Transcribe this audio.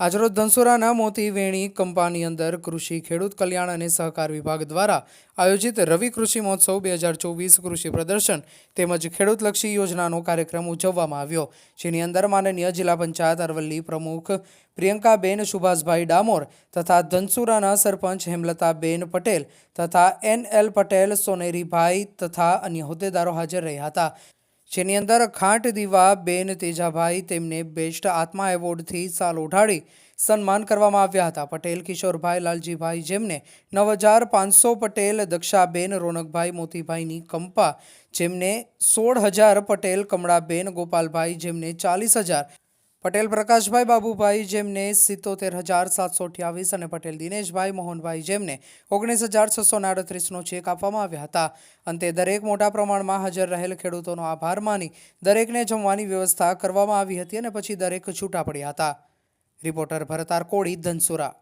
આજરોજ ધનસુરાના મોતી વેણી કંપાની અંદર કૃષિ, ખેડૂત કલ્યાણ અને સહકાર વિભાગ દ્વારા આયોજિત રવિ કૃષિ મહોત્સવ બે હજાર ચોવીસ કૃષિ પ્રદર્શન તેમજ ખેડૂતલક્ષી યોજનાનો કાર્યક્રમ ઉજવવામાં આવ્યો. જેની અંદર માનનીય જિલ્લા પંચાયત અરવલ્લી પ્રમુખ પ્રિયંકાબેન સુભાષભાઈ ડામોર તથા ધનસુરાના સરપંચ હેમલતાબેન પટેલ તથા એન એલ પટેલ સોનેરીભાઈ તથા અન્ય હોદ્દેદારો હાજર રહ્યા હતા. જેની અંદર ખાંટ દીવા, બેન તેજાભાઈ તેમને બેસ્ટ આત્મા એવોર્ડથી સાલ ઉઠાડી સન્માન કરવામાં આવ્યા હતા. પટેલ, કિશોરભાઈ, લાલજીભાઈ જેમને નવ હજાર પાંચસો પટેલ, દક્ષાબેન, રોનકભાઈ, મોતીભાઈની કંપા જેમને સોળ હજાર પટેલ, કમળાબેન, ગોપાલભાઈ જેમને ચાલીસ હજાર પટેલ, પ્રકાશભાઈ બાબુભાઈ જેમને સિત્તોતેર હજાર સાતસો અઠ્યાવીસ અને પટેલ દિનેશભાઈ મોહનભાઈ જેમને ઓગણીસ હજાર છસો આડત્રીસનો ચેક આપવામાં આવ્યા હતા. અંતે દરેક મોટા પ્રમાણમાં હાજર રહેલ ખેડૂતોનો આભાર માની દરેકને જમવાની વ્યવસ્થા કરવામાં આવી હતી અને પછી દરેક છૂટા પડ્યા હતા. રિપોર્ટર ભરતાર કોળી ધનસુરા.